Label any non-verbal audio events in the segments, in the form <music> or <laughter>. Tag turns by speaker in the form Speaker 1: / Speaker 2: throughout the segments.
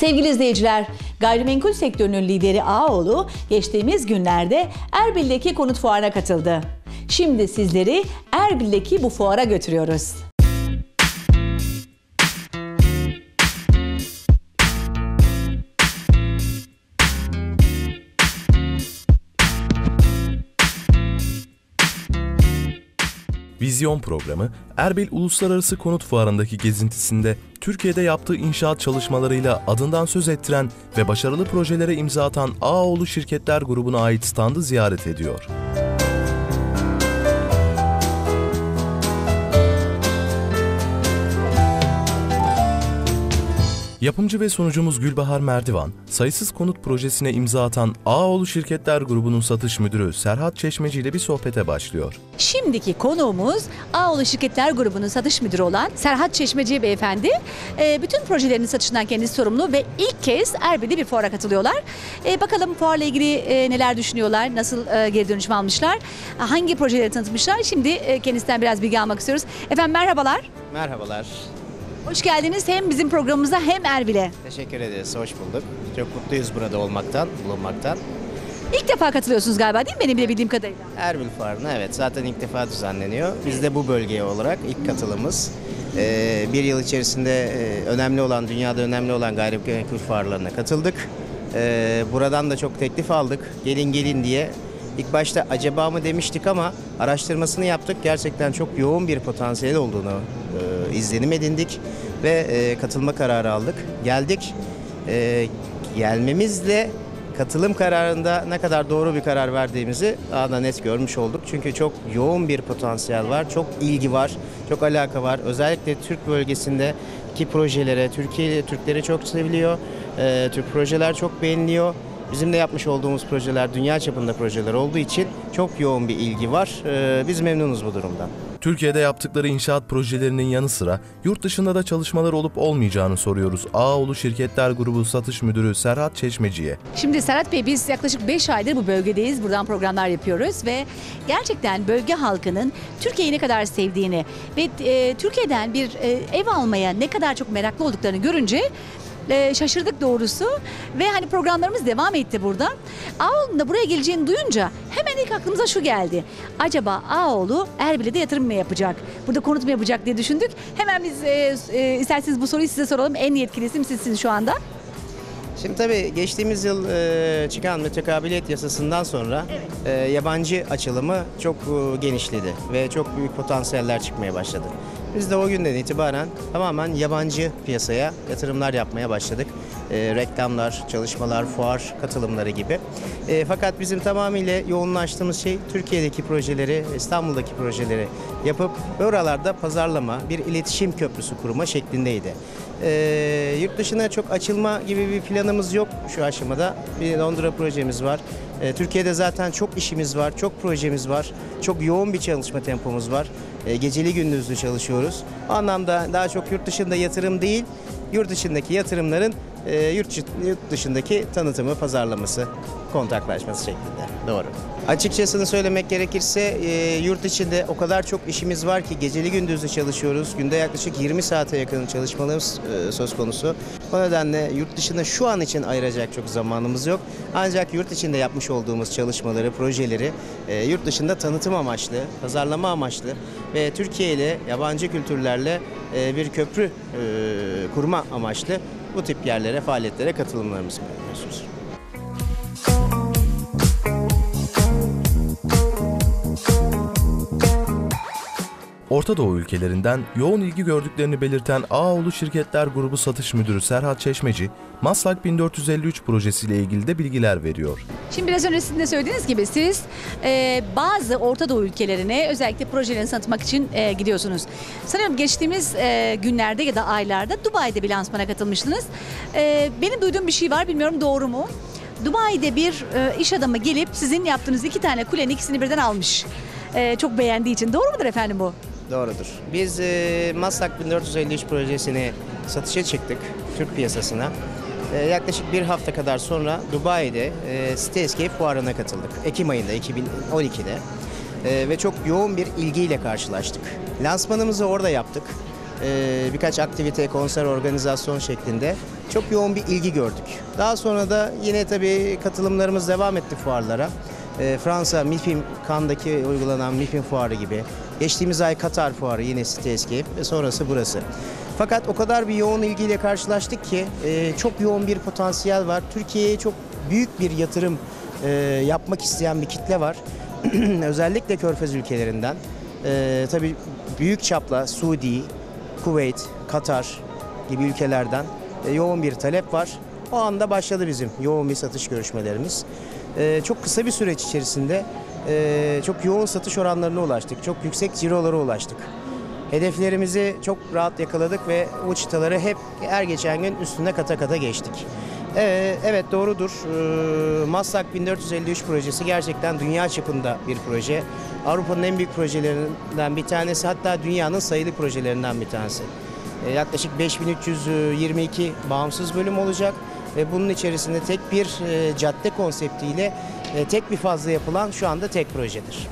Speaker 1: Sevgili izleyiciler, gayrimenkul sektörünün lideri Ağoğlu geçtiğimiz günlerde Erbil'deki konut fuarına katıldı. Şimdi sizleri Erbil'deki bu fuara götürüyoruz.
Speaker 2: Vizyon programı Erbil Uluslararası Konut Fuarı'ndaki gezintisinde Türkiye'de yaptığı inşaat çalışmalarıyla adından söz ettiren ve başarılı projelere imza atan Ağoğlu Şirketler grubuna ait standı ziyaret ediyor. Yapımcı ve sunucumuz Gülbahar Merdivan, sayısız konut projesine imza atan Ağoğlu Şirketler grubunun satış müdürü Serhat Çeşmeci ile bir sohbete başlıyor.
Speaker 1: Şimdiki konuğumuz Ağoğlu Şirketler Grubu'nun satış müdürü olan Serhat Çeşmeci Beyefendi. Ee, bütün projelerinin satışından kendisi sorumlu ve ilk kez Erbil'de bir fuara katılıyorlar. Ee, bakalım fuarla ilgili e, neler düşünüyorlar, nasıl e, geri dönüşüm almışlar, hangi projeleri tanıtmışlar. Şimdi e, kendisinden biraz bilgi almak istiyoruz. Efendim merhabalar.
Speaker 3: Merhabalar.
Speaker 1: Hoş geldiniz hem bizim programımıza hem Erbil'e.
Speaker 3: Teşekkür ederiz. Hoş bulduk. Çok mutluyuz burada olmaktan, bulunmaktan.
Speaker 1: İlk defa katılıyorsunuz galiba değil mi benim bile bildiğim kadarıyla?
Speaker 3: Erbil Fuarı'na evet zaten ilk defa düzenleniyor. Biz de bu bölgeye olarak ilk katılımız. Ee, bir yıl içerisinde e, önemli olan, dünyada önemli olan gayrimenkul fuarlarına katıldık. Ee, buradan da çok teklif aldık. Gelin gelin diye. İlk başta acaba mı demiştik ama araştırmasını yaptık. Gerçekten çok yoğun bir potansiyel olduğunu e, izlenim edindik ve e, katılma kararı aldık. Geldik. E, gelmemizle katılım kararında ne kadar doğru bir karar verdiğimizi daha da net görmüş olduk. Çünkü çok yoğun bir potansiyel var, çok ilgi var, çok alaka var. Özellikle Türk bölgesindeki projelere, Türkiye Türkleri çok seviliyor. Ee, Türk projeler çok beğeniliyor. Bizim de yapmış olduğumuz projeler dünya çapında projeler olduğu için çok yoğun bir ilgi var. Ee, biz memnunuz bu durumdan.
Speaker 2: Türkiye'de yaptıkları inşaat projelerinin yanı sıra yurt dışında da çalışmalar olup olmayacağını soruyoruz Ağoğlu Şirketler Grubu Satış Müdürü Serhat Çeşmeci'ye.
Speaker 1: Şimdi Serhat Bey biz yaklaşık 5 aydır bu bölgedeyiz. Buradan programlar yapıyoruz ve gerçekten bölge halkının Türkiye'yi ne kadar sevdiğini ve e, Türkiye'den bir e, ev almaya ne kadar çok meraklı olduklarını görünce e, şaşırdık doğrusu ve hani programlarımız devam etti burada. Ağoğlu'nun da buraya geleceğini duyunca hemen ilk aklımıza şu geldi. Acaba Ağoğlu Erbil'e de yatırım mı yapacak? Burada konut mu yapacak diye düşündük. Hemen biz e, e, isterseniz bu soruyu size soralım. En yetkili isim sizsiniz şu anda.
Speaker 3: Şimdi tabii geçtiğimiz yıl e, çıkan mütekabiliyet yasasından sonra e, yabancı açılımı çok e, genişledi ve çok büyük potansiyeller çıkmaya başladı. Biz de o günden itibaren tamamen yabancı piyasaya yatırımlar yapmaya başladık. E, reklamlar, çalışmalar, fuar katılımları gibi. E, fakat bizim tamamıyla yoğunlaştığımız şey Türkiye'deki projeleri, İstanbul'daki projeleri yapıp oralarda pazarlama, bir iletişim köprüsü kurma şeklindeydi. E, yurt dışına çok açılma gibi bir planımız yok şu aşamada. Bir Londra projemiz var. E, Türkiye'de zaten çok işimiz var, çok projemiz var. Çok yoğun bir çalışma tempomuz var. E, geceli gündüzlü çalışıyoruz. O anlamda daha çok yurt dışında yatırım değil, yurt dışındaki yatırımların e, yurt, dışı- yurt dışındaki tanıtımı, pazarlaması, kontaklaşması şeklinde. Doğru. Açıkçasını söylemek gerekirse e, yurt içinde o kadar çok işimiz var ki geceli gündüzlü çalışıyoruz. Günde yaklaşık 20 saate yakın çalışmalarımız e, söz konusu. O nedenle yurt dışına şu an için ayıracak çok zamanımız yok. Ancak yurt içinde yapmış olduğumuz çalışmaları, projeleri e, yurt dışında tanıtım amaçlı, pazarlama amaçlı ve Türkiye ile yabancı kültürlerle bir köprü kurma amaçlı bu tip yerlere, faaliyetlere katılımlarımızı yapıyoruz.
Speaker 2: Orta Doğu ülkelerinden yoğun ilgi gördüklerini belirten Ağoğlu Şirketler Grubu Satış Müdürü Serhat Çeşmeci, Maslak 1453 projesiyle ilgili de bilgiler veriyor.
Speaker 1: Şimdi biraz önce sizin söylediğiniz gibi siz e, bazı Orta Doğu ülkelerine özellikle projelerini satmak için e, gidiyorsunuz. Sanıyorum geçtiğimiz e, günlerde ya da aylarda Dubai'de bir lansmana katılmıştınız. E, benim duyduğum bir şey var bilmiyorum doğru mu? Dubai'de bir e, iş adamı gelip sizin yaptığınız iki tane kulenin ikisini birden almış. E, çok beğendiği için. Doğru mudur efendim bu?
Speaker 3: Doğrudur. Biz e, Maslak 1453 projesini satışa çıktık Türk piyasasına. E, yaklaşık bir hafta kadar sonra Dubai'de e, Cityscape fuarına katıldık. Ekim ayında 2012'de. E, ve çok yoğun bir ilgiyle karşılaştık. Lansmanımızı orada yaptık. e, birkaç aktivite, konser, organizasyon şeklinde çok yoğun bir ilgi gördük. Daha sonra da yine tabii katılımlarımız devam etti fuarlara. E, Fransa, MIPIM, Cannes'daki uygulanan MIPIM fuarı gibi. Geçtiğimiz ay Katar fuarı yine City Escape ve sonrası burası. Fakat o kadar bir yoğun ilgiyle karşılaştık ki e, çok yoğun bir potansiyel var. Türkiye'ye çok büyük bir yatırım e, yapmak isteyen bir kitle var. <clears throat> Özellikle Körfez ülkelerinden. E, tabii büyük çapla Suudi, Kuveyt, Katar gibi ülkelerden e, yoğun bir talep var. O anda başladı bizim yoğun bir satış görüşmelerimiz. E, çok kısa bir süreç içerisinde e, çok yoğun satış oranlarına ulaştık. Çok yüksek cirolara ulaştık. Hedeflerimizi çok rahat yakaladık ve o çıtaları hep her geçen gün üstüne kata kata geçtik. Ee, evet doğrudur. Ee, Maslak 1453 projesi gerçekten dünya çapında bir proje. Avrupa'nın en büyük projelerinden bir tanesi hatta dünyanın sayılı projelerinden bir tanesi. Ee, yaklaşık 5322 bağımsız bölüm olacak ve bunun içerisinde tek bir e, cadde konseptiyle tek bir fazla yapılan şu anda tek projedir.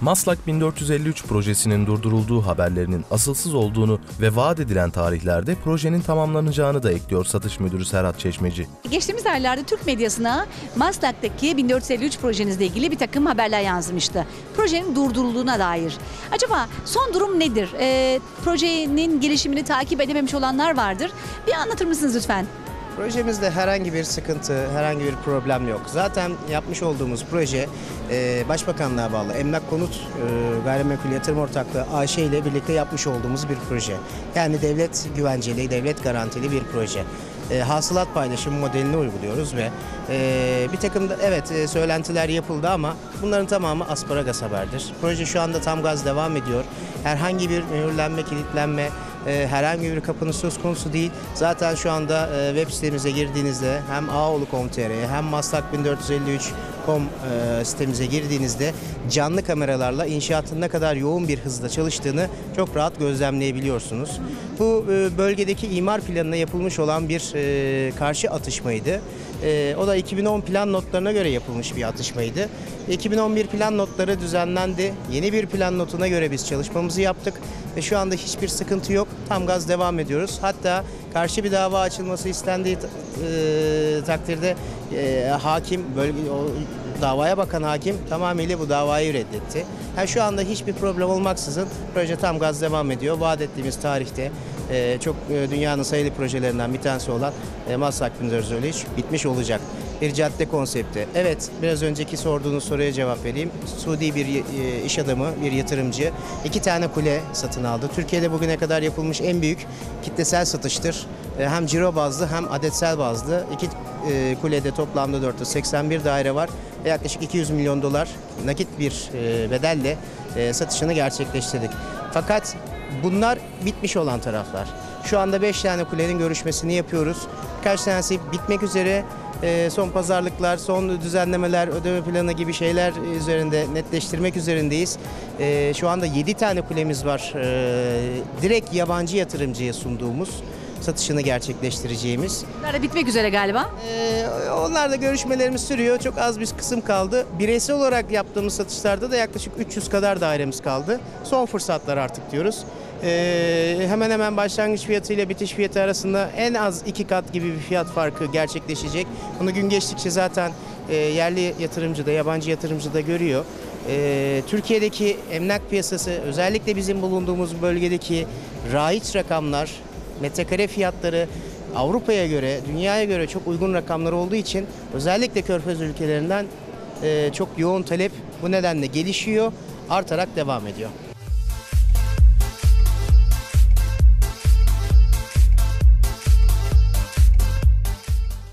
Speaker 2: Maslak 1453 projesinin durdurulduğu haberlerinin asılsız olduğunu ve vaat edilen tarihlerde projenin tamamlanacağını da ekliyor satış müdürü Serhat Çeşmeci.
Speaker 1: Geçtiğimiz aylarda Türk medyasına Maslak'taki 1453 projenizle ilgili bir takım haberler yansımıştı. Projenin durdurulduğuna dair. Acaba son durum nedir? Ee, projenin gelişimini takip edememiş olanlar vardır. Bir anlatır mısınız lütfen?
Speaker 3: Projemizde herhangi bir sıkıntı, herhangi bir problem yok. Zaten yapmış olduğumuz proje e, Başbakanlığa bağlı Emlak Konut e, Gayrimenkul Yatırım Ortaklığı AŞ ile birlikte yapmış olduğumuz bir proje. Yani devlet güvenceli, devlet garantili bir proje. E, hasılat paylaşım modelini uyguluyoruz ve e, bir takım da evet e, söylentiler yapıldı ama bunların tamamı asparagas haberdir. Proje şu anda tam gaz devam ediyor. Herhangi bir mühürlenme, kilitlenme, e, herhangi bir kapının söz konusu değil. Zaten şu anda e, web sitemize girdiğinizde hem ağoğlu.com.tr'ye hem maslak1453.com e, sitemize girdiğinizde canlı kameralarla inşaatın ne kadar yoğun bir hızda çalıştığını çok rahat gözlemleyebiliyorsunuz. Bu e, bölgedeki imar planına yapılmış olan bir e, karşı atışmaydı. E, o da 2010 plan notlarına göre yapılmış bir atışmaydı. 2011 plan notları düzenlendi. Yeni bir plan notuna göre biz çalışmamızı yaptık ve şu anda hiçbir sıkıntı yok. Tam gaz devam ediyoruz. Hatta karşı bir dava açılması istendiği e, takdirde e, hakim bölge davaya bakan hakim tamamıyla bu davayı reddetti. Yani şu anda hiçbir problem olmaksızın proje tam gaz devam ediyor. Vaat ettiğimiz tarihte e, çok e, dünyanın sayılı projelerinden bir tanesi olan e, Maslak 1453 bitmiş olacak. Bir cadde konsepti. Evet, biraz önceki sorduğunuz soruya cevap vereyim. Suudi bir e, iş adamı, bir yatırımcı iki tane kule satın aldı. Türkiye'de bugüne kadar yapılmış en büyük kitlesel satıştır. E, hem ciro bazlı hem adetsel bazlı. İki e, kulede toplamda 481 daire var. Ve yaklaşık 200 milyon dolar nakit bir e, bedelle e, satışını gerçekleştirdik. Fakat bunlar bitmiş olan taraflar. Şu anda 5 tane kulenin görüşmesini yapıyoruz. Birkaç tanesi bitmek üzere. Son pazarlıklar, son düzenlemeler, ödeme planı gibi şeyler üzerinde netleştirmek üzerindeyiz. Şu anda 7 tane kulemiz var. Direkt yabancı yatırımcıya sunduğumuz, satışını gerçekleştireceğimiz.
Speaker 1: Bunlar da bitmek üzere galiba.
Speaker 3: Ee, onlarla görüşmelerimiz sürüyor. Çok az bir kısım kaldı. Bireysel olarak yaptığımız satışlarda da yaklaşık 300 kadar dairemiz kaldı. Son fırsatlar artık diyoruz. Ee, hemen hemen başlangıç fiyatı ile bitiş fiyatı arasında en az iki kat gibi bir fiyat farkı gerçekleşecek. Bunu gün geçtikçe zaten e, yerli yatırımcı da yabancı yatırımcı da görüyor. Ee, Türkiye'deki emlak piyasası özellikle bizim bulunduğumuz bölgedeki raiç rakamlar, metrekare fiyatları Avrupa'ya göre, dünyaya göre çok uygun rakamlar olduğu için özellikle Körfez ülkelerinden çok yoğun talep bu nedenle gelişiyor, artarak devam ediyor.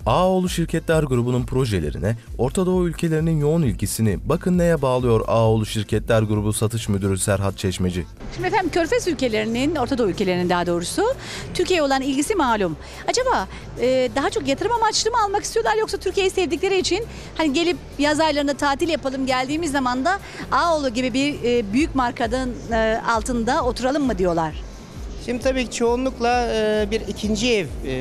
Speaker 2: Ağoğlu Şirketler Grubu'nun projelerine Orta Doğu ülkelerinin yoğun ilgisini bakın neye bağlıyor Ağoğlu Şirketler Grubu Satış Müdürü Serhat Çeşmeci.
Speaker 1: Şimdi efendim Körfez ülkelerinin, Orta Doğu ülkelerinin daha doğrusu Türkiye'ye olan ilgisi malum. Acaba e, daha çok yatırım amaçlı mı almak istiyorlar yoksa Türkiye'yi sevdikleri için hani gelip yaz aylarında tatil yapalım geldiğimiz zaman da Ağoğlu gibi bir e, büyük markanın e, altında oturalım mı diyorlar?
Speaker 3: Şimdi tabii ki çoğunlukla e, bir ikinci ev e,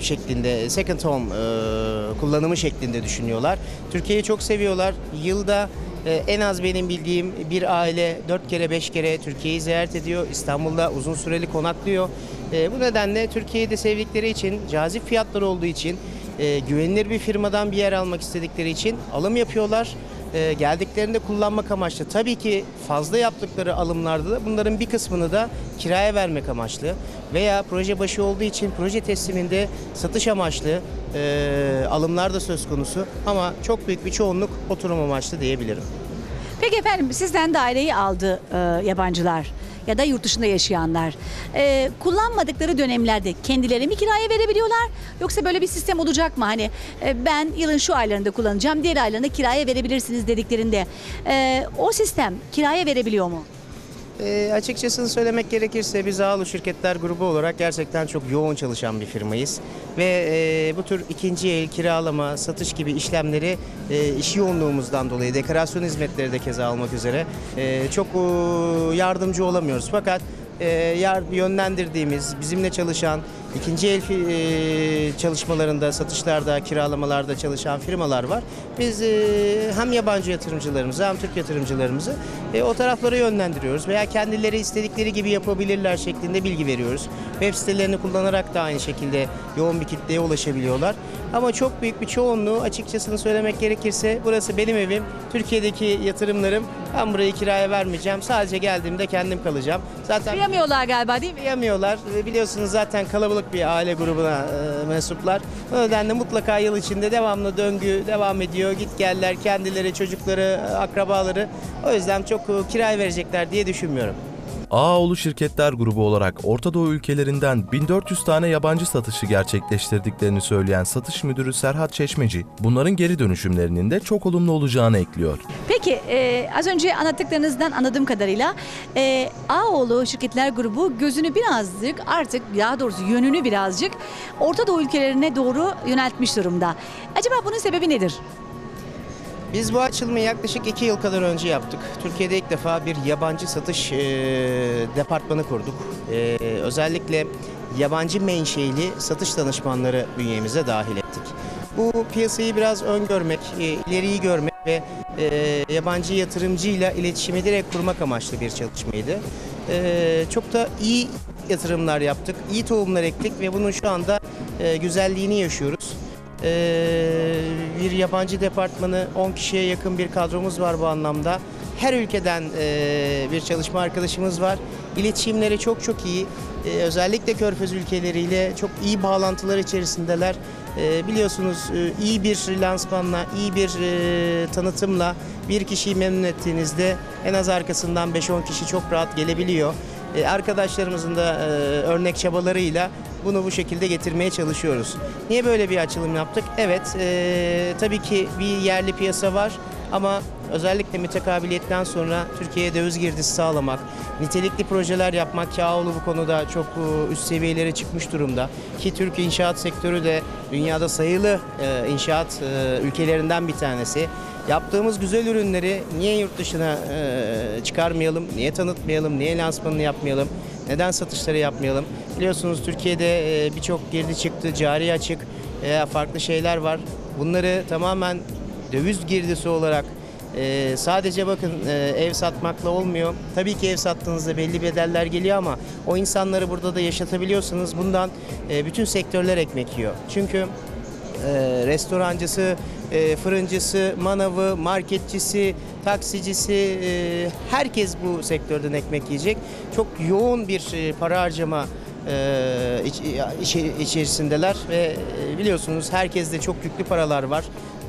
Speaker 3: şeklinde, second home e, kullanımı şeklinde düşünüyorlar. Türkiye'yi çok seviyorlar. Yılda E, en az benim bildiğim bir aile 4 kere 5 kere Türkiye'yi ziyaret ediyor. İstanbul'da uzun süreli konaklıyor. E, bu nedenle Türkiye'yi de sevdikleri için, cazip fiyatları olduğu için, e, güvenilir bir firmadan bir yer almak istedikleri için alım yapıyorlar. E, geldiklerinde kullanmak amaçlı. Tabii ki fazla yaptıkları alımlarda da bunların bir kısmını da kiraya vermek amaçlı veya proje başı olduğu için proje tesliminde satış amaçlı e, alımlar da söz konusu ama çok büyük bir çoğunluk oturum amaçlı diyebilirim.
Speaker 1: Peki efendim sizden daireyi aldı e, yabancılar ya da yurt dışında yaşayanlar. E, kullanmadıkları dönemlerde kendileri mi kiraya verebiliyorlar yoksa böyle bir sistem olacak mı? Hani e, ben yılın şu aylarında kullanacağım diğer aylarında kiraya verebilirsiniz dediklerinde e, o sistem kiraya verebiliyor mu?
Speaker 3: E, açıkçası söylemek gerekirse biz Ağlı Şirketler Grubu olarak gerçekten çok yoğun çalışan bir firmayız. Ve e, bu tür ikinci el, kiralama, satış gibi işlemleri e, iş yoğunluğumuzdan dolayı, dekorasyon hizmetleri de keza almak üzere e, çok e, yardımcı olamıyoruz. Fakat e, yönlendirdiğimiz, bizimle çalışan, ikinci el e, çalışmalarında, satışlarda, kiralamalarda çalışan firmalar var. Biz e, hem yabancı yatırımcılarımızı hem Türk yatırımcılarımızı e, o taraflara yönlendiriyoruz veya kendileri istedikleri gibi yapabilirler şeklinde bilgi veriyoruz. Web sitelerini kullanarak da aynı şekilde yoğun bir kitleye ulaşabiliyorlar. Ama çok büyük bir çoğunluğu açıkçasını söylemek gerekirse burası benim evim. Türkiye'deki yatırımlarım ben burayı kiraya vermeyeceğim. Sadece geldiğimde kendim kalacağım. Zaten
Speaker 1: Kıyamıyorlar galiba değil mi?
Speaker 3: Yemiyorlar. Biliyorsunuz zaten kalabalık bir aile grubuna e, mensuplar. O nedenle mutlaka yıl içinde devamlı döngü devam ediyor. Git geller kendileri, çocukları, e, akrabaları. O yüzden çok e, kiraya verecekler diye düşünmüyorum.
Speaker 2: Ağaoğlu Şirketler Grubu olarak Orta Doğu ülkelerinden 1400 tane yabancı satışı gerçekleştirdiklerini söyleyen satış müdürü Serhat Çeşmeci, bunların geri dönüşümlerinin de çok olumlu olacağını ekliyor.
Speaker 1: Peki e, az önce anlattıklarınızdan anladığım kadarıyla e, Ağoğlu Şirketler Grubu gözünü birazcık artık daha doğrusu yönünü birazcık Orta Doğu ülkelerine doğru yöneltmiş durumda. Acaba bunun sebebi nedir?
Speaker 3: Biz bu açılımı yaklaşık iki yıl kadar önce yaptık. Türkiye'de ilk defa bir yabancı satış e, departmanı kurduk. E, özellikle yabancı menşeili satış danışmanları bünyemize dahil ettik. Bu piyasayı biraz öngörmek, e, ileriyi görmek ve e, yabancı yatırımcıyla iletişimi direkt kurmak amaçlı bir çalışmaydı. E, çok da iyi yatırımlar yaptık, iyi tohumlar ektik ve bunun şu anda e, güzelliğini yaşıyoruz. Ee, bir yabancı departmanı 10 kişiye yakın bir kadromuz var bu anlamda. Her ülkeden e, bir çalışma arkadaşımız var. İletişimleri çok çok iyi. Ee, özellikle Körfez ülkeleriyle çok iyi bağlantılar içerisindeler. Ee, biliyorsunuz e, iyi bir lansmanla, iyi bir e, tanıtımla bir kişiyi memnun ettiğinizde en az arkasından 5-10 kişi çok rahat gelebiliyor. Ee, arkadaşlarımızın da e, örnek çabalarıyla bunu bu şekilde getirmeye çalışıyoruz. Niye böyle bir açılım yaptık? Evet, e, tabii ki bir yerli piyasa var ama özellikle mütekabiliyetten sonra Türkiye'ye döviz girdisi sağlamak, nitelikli projeler yapmak Kağoğlu bu konuda çok e, üst seviyelere çıkmış durumda. Ki Türk inşaat sektörü de dünyada sayılı e, inşaat e, ülkelerinden bir tanesi. Yaptığımız güzel ürünleri niye yurt dışına e, çıkarmayalım, niye tanıtmayalım, niye lansmanını yapmayalım, neden satışları yapmayalım? Biliyorsunuz Türkiye'de e, birçok girdi çıktı, cari açık veya farklı şeyler var. Bunları tamamen döviz girdisi olarak e, sadece bakın e, ev satmakla olmuyor. Tabii ki ev sattığınızda belli bedeller geliyor ama o insanları burada da yaşatabiliyorsanız bundan e, bütün sektörler ekmek yiyor. Çünkü e, restorancısı, e, fırıncısı, manavı, marketçisi, taksicisi e, herkes bu sektörden ekmek yiyecek. Çok yoğun bir e, para harcama e, içerisindeler ve e, biliyorsunuz herkeste çok yüklü paralar var.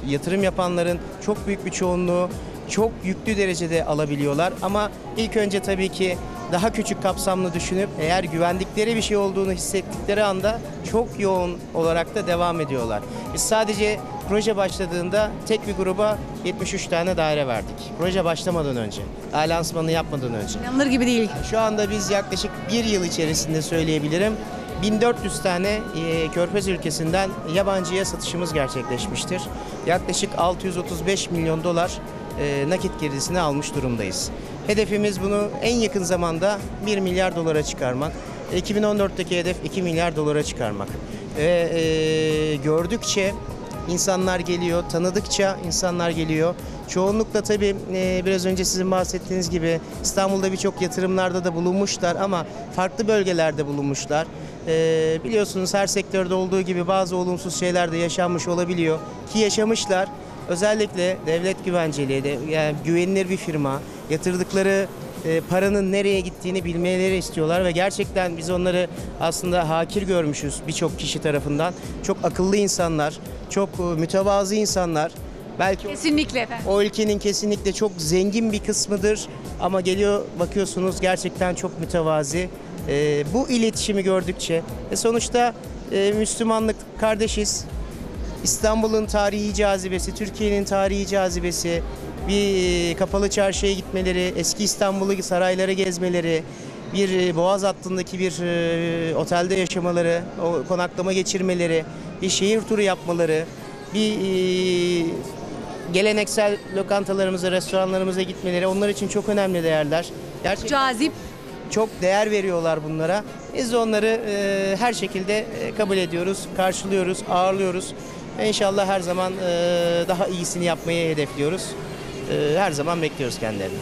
Speaker 3: Yatırım yapanların çok büyük bir çoğunluğu çok yüklü derecede alabiliyorlar ama ilk önce tabii ki daha küçük kapsamlı düşünüp eğer güvendikleri bir şey olduğunu hissettikleri anda çok yoğun olarak da devam ediyorlar. Biz sadece proje başladığında tek bir gruba 73 tane daire verdik. Proje başlamadan önce, daha lansmanı yapmadan önce.
Speaker 1: İnanılır gibi değil.
Speaker 3: Şu anda biz yaklaşık bir yıl içerisinde söyleyebilirim. 1400 tane e, Körfez ülkesinden yabancıya satışımız gerçekleşmiştir. Yaklaşık 635 milyon dolar e, nakit girdisini almış durumdayız. Hedefimiz bunu en yakın zamanda 1 milyar dolara çıkarmak. 2014'teki hedef 2 milyar dolara çıkarmak. Ve e, gördükçe insanlar geliyor. Tanıdıkça insanlar geliyor. Çoğunlukla tabii e, biraz önce sizin bahsettiğiniz gibi İstanbul'da birçok yatırımlarda da bulunmuşlar ama farklı bölgelerde bulunmuşlar. E, biliyorsunuz her sektörde olduğu gibi bazı olumsuz şeyler de yaşanmış olabiliyor ki yaşamışlar. Özellikle devlet güvenceli, de, yani güvenilir bir firma, yatırdıkları e, paranın nereye gittiğini bilmeleri istiyorlar ve gerçekten biz onları aslında hakir görmüşüz birçok kişi tarafından. Çok akıllı insanlar, çok e, mütevazı insanlar. Belki o-
Speaker 1: Kesinlikle efendim.
Speaker 3: o ülkenin kesinlikle çok zengin bir kısmıdır ama geliyor bakıyorsunuz gerçekten çok mütevazi. E, bu iletişimi gördükçe ve sonuçta e, Müslümanlık kardeşiz. İstanbul'un tarihi cazibesi, Türkiye'nin tarihi cazibesi, bir e, kapalı çarşıya gitmeleri, eski İstanbul'u sarayları gezmeleri, bir e, Boğaz hattındaki bir e, otelde yaşamaları, o konaklama geçirmeleri, bir şehir turu yapmaları, bir geleneksel lokantalarımıza, restoranlarımıza gitmeleri onlar için çok önemli değerler. Gerçekten
Speaker 1: Cazip.
Speaker 3: çok değer veriyorlar bunlara. Biz de onları e, her şekilde kabul ediyoruz, karşılıyoruz, ağırlıyoruz. İnşallah her zaman e, daha iyisini yapmayı hedefliyoruz. E, her zaman bekliyoruz kendilerini.